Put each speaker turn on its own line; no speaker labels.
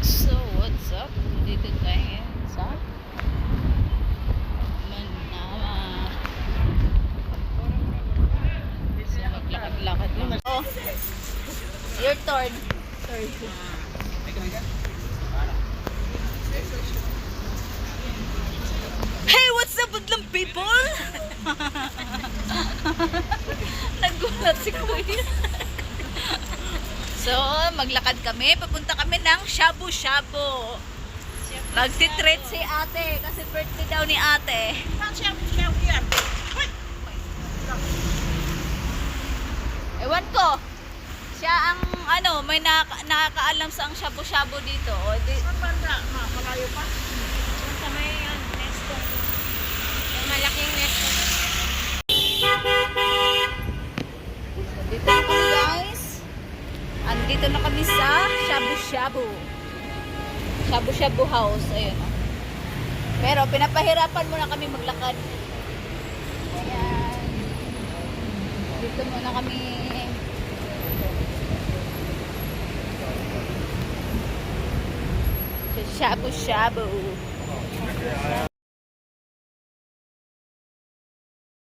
So, what's up? Dito tayo sa Manama. So, maglakad-lakad lang. Oh, your turn. Turn. Hey, what's up, Budlang people? Nagulat si Kuya. So, maglakad kami. Papunta kami ng shabu-shabu. Magtitreat si ate kasi birthday daw ni ate. Ewan ko. Siya ang ano, may nakaka- nakakaalam sa ang shabu-shabu dito. O, di,
Sa may ano, nesto. Yung malaking nesto.
dito na kami guys. Andito na kami sa shabu-shabu. Shabu-shabu house. Ayun. Pero pinapahirapan muna kami maglakad. Ayan. Dito muna kami. Sa shabu-shabu.